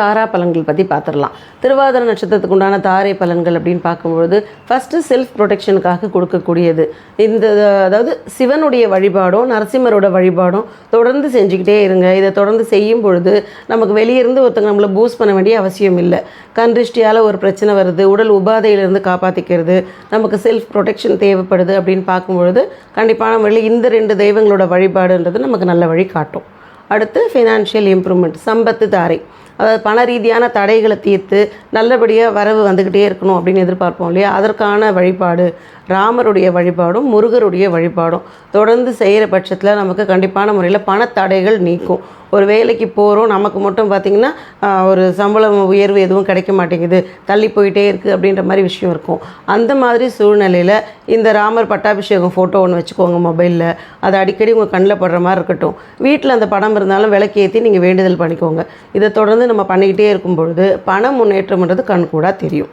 தாரா பலன்கள் பற்றி பார்த்துடலாம் திருவாதிரை நட்சத்திரத்துக்கு உண்டான தாரை பலன்கள் அப்படின்னு பார்க்கும்பொழுது ஃபஸ்ட்டு செல்ஃப் ப்ரொடெக்ஷனுக்காக கொடுக்கக்கூடியது. இந்த அதாவது சிவனுடைய வழிபாடும் நரசிம்மரோட வழிபாடும் தொடர்ந்து செஞ்சுக்கிட்டே இருங்க. இதை தொடர்ந்து செய்யும் பொழுது நமக்கு வெளியிருந்து ஒருத்தங்க நம்மளை பூஸ்ட் பண்ண வேண்டிய அவசியம் இல்லை. கண்டிஷ்டியால் ஒரு பிரச்சனை வருது உடல் உபாதையிலிருந்து காப்பாற்றிக்கிறது நமக்கு செல்ஃப் ப்ரொடெக்ஷன் தேவைப்படுது அப்படின்னு பார்க்கும்பொழுது கண்டிப்பான முறையில் இந்த ரெண்டு தெய்வங்களோட வழிபாடுன்றது நமக்கு நல்ல வழி காட்டும். அடுத்து ஃபினான்ஷியல் இம்ப்ரூவ்மெண்ட் சம்பத்து தாரை. அதாவது பண ரீதியான தடைகளை தீர்த்து நல்லபடியாக வரவு வந்துக்கிட்டே இருக்கணும் அப்படின்னு எதிர்பார்ப்போம் இல்லையா? அதற்கான வழிபாடு ராமருடைய வழிபாடும் முருகருடைய வழிபாடும். தொடர்ந்து செய்கிற பட்சத்தில் நமக்கு கண்டிப்பான முறையில் பணத்தடைகள் நீக்கும். ஒரு வேலைக்கு போகிறோம் நமக்கு மட்டும் பார்த்திங்கன்னா ஒரு சம்பளம் உயர்வு எதுவும் கிடைக்க மாட்டேங்குது. தள்ளி போயிட்டே இருக்குது அப்படின்ற மாதிரி விஷயம் இருக்கும். அந்த மாதிரி சூழ்நிலையில் இந்த ராமர் பட்டாபிஷேகம் ஃபோட்டோ ஒன்று வச்சுக்கோங்க மொபைலில் அது அடிக்கடி உங்கள் கண்ணில் படுற மாதிரி இருக்கட்டும். வீட்டில் அந்த படம் இருந்தாலும் விளக்கேற்றி நீங்கள் வேண்டுதல் பண்ணிக்கோங்க. இதை தொடர்ந்து நம்ம பண்ணிக்கிட்டே இருக்கும் பொழுது பண முன்னேற்றம்ன்றது கண்கூடாக தெரியும்.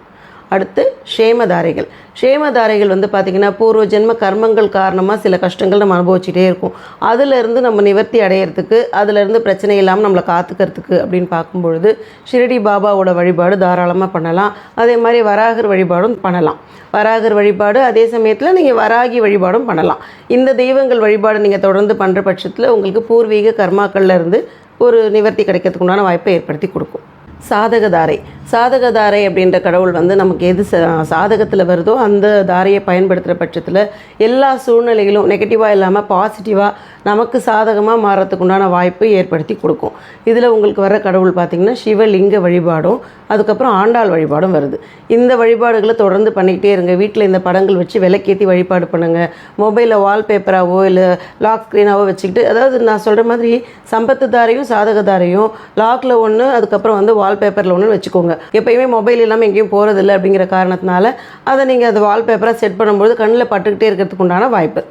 அடுத்து ஷேமதாரைகள். ஷேமதாரைகள் வந்து பார்த்திங்கன்னா பூர்வ ஜென்ம கர்மங்கள் காரணமாக சில கஷ்டங்கள் நம்ம அனுபவிச்சுட்டே இருக்கும். அதிலிருந்து நம்ம நிவர்த்தி அடையிறதுக்கு அதிலிருந்து பிரச்சனை இல்லாமல் நம்மளை காத்துக்கிறதுக்கு அப்படின்னு பார்க்கும்பொழுது ஷிரடி பாபாவோட வழிபாடு தாராளமாக பண்ணலாம். அதே மாதிரி வராகர் வழிபாடும் பண்ணலாம். வராகர் வழிபாடு அதே சமயத்தில் நீங்கள் வராகி வழிபாடும் பண்ணலாம். இந்த தெய்வங்கள் வழிபாடு நீங்கள் தொடர்ந்து பண்ணுற பட்சத்தில் உங்களுக்கு பூர்வீக கர்மாக்கள்லேருந்து ஒரு நிவர்த்தி கிடைக்கிறதுக்கு உண்டான வாய்ப்பை ஏற்படுத்தி கொடுக்கும். சாதகதாரை. சாதகதாரை அப்படின்ற கடவுள் வந்து நமக்கு எது சாதகத்தில் வருதோ அந்த தாரையை பயன்படுத்துகிற பட்சத்தில் எல்லா சூழ்நிலைகளும் நெகட்டிவாக இல்லாமல் பாசிட்டிவாக நமக்கு சாதகமாக மாறத்துக்கு உண்டான வாய்ப்பு ஏற்படுத்தி கொடுக்கும். இதில் உங்களுக்கு வர கடவுள் பார்த்திங்கன்னா சிவலிங்க வழிபாடும் அதுக்கப்புறம் ஆண்டாள் வழிபாடும் வருது. இந்த வழிபாடுகளை தொடர்ந்து பண்ணிக்கிட்டே இருங்க. வீட்டில் இந்த படங்கள் வச்சு விலைக்கேற்றி வழிபாடு பண்ணுங்கள் மொபைலில் வால்பேப்பராகவோ இல்லை லாக் ஸ்க்ரீனாவோ வச்சுக்கிட்டு அதாவது நான் சொல்கிற மாதிரி சம்பத்து தாரையும் சாதகதாரையும் லாக்கில் ஒன்று அதுக்கப்புறம் வந்து வால்பேப்பரில் ஒன்று வச்சுக்கோங்க. எப்பயுமே மொபைல் இல்லாமல் எங்கேயும் போகிறதில்ல அப்படிங்கிற காரணத்தினால அதை நீங்கள் அது வால்பேப்பராக செட் பண்ணும்போது கண்ணில் பட்டுக்கிட்டே இருக்கிறதுக்கு உண்டான வாய்ப்பு.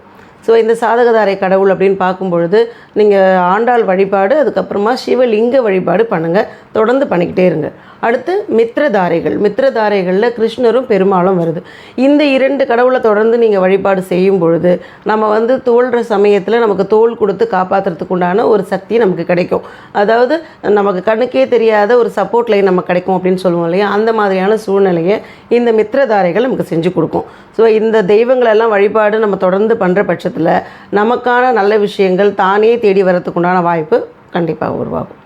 ஸோ இந்த சாதகதாரை கடவுள் அப்படின்னு பார்க்கும்பொழுது நீங்கள் ஆண்டாள் வழிபாடு அதுக்கப்புறமா சிவலிங்க வழிபாடு பண்ணுங்கள் தொடர்ந்து பண்ணிக்கிட்டே இருங்க. அடுத்து மித்திரதாரைகள். மித்திரதாரைகளில் கிருஷ்ணரும் பெருமாளும் வருது. இந்த இரண்டு கடவுளை தொடர்ந்து நீங்கள் வழிபாடு செய்யும் பொழுது நம்ம வந்து தோல்ற சமயத்தில் நமக்கு தோல் கொடுத்து காப்பாற்றுறதுக்கு உண்டான ஒரு சக்தி நமக்கு கிடைக்கும். அதாவது நமக்கு கண்ணுக்கே தெரியாத ஒரு சப்போர்ட் லைன் நமக்கு கிடைக்கும் அப்படின்னு சொல்லுவோம் இல்லையா? அந்த மாதிரியான சூழ்நிலையை இந்த மித்திரதாரைகள் நமக்கு செஞ்சு கொடுக்கும். ஸோ இந்த தெய்வங்களெல்லாம் வழிபாடு நம்ம தொடர்ந்து பண்ணுற பட்சத்தில் நமக்கான நல்ல விஷயங்கள் தானே தேடி வரதுக்கு உண்டான வாய்ப்பு கண்டிப்பாக உருவாகும்.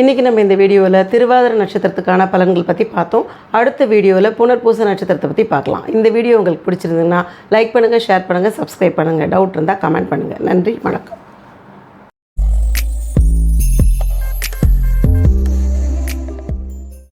இன்றைக்கி நம்ம இந்த வீடியோவில் திருவாதிர நட்சத்திரத்துக்கான பலன்கள் பற்றி பார்த்தோம். அடுத்த வீடியோவில் புனர்பூச நட்சத்திரத்தை பற்றி பார்க்கலாம். இந்த வீடியோ உங்களுக்கு பிடிச்சிருந்ததுன்னா லைக் பண்ணுங்கள் ஷேர் பண்ணுங்கள் சப்ஸ்கிரைப் பண்ணுங்கள் டவுட் இருந்தால் கமெண்ட் பண்ணுங்கள் நன்றி வணக்கம்.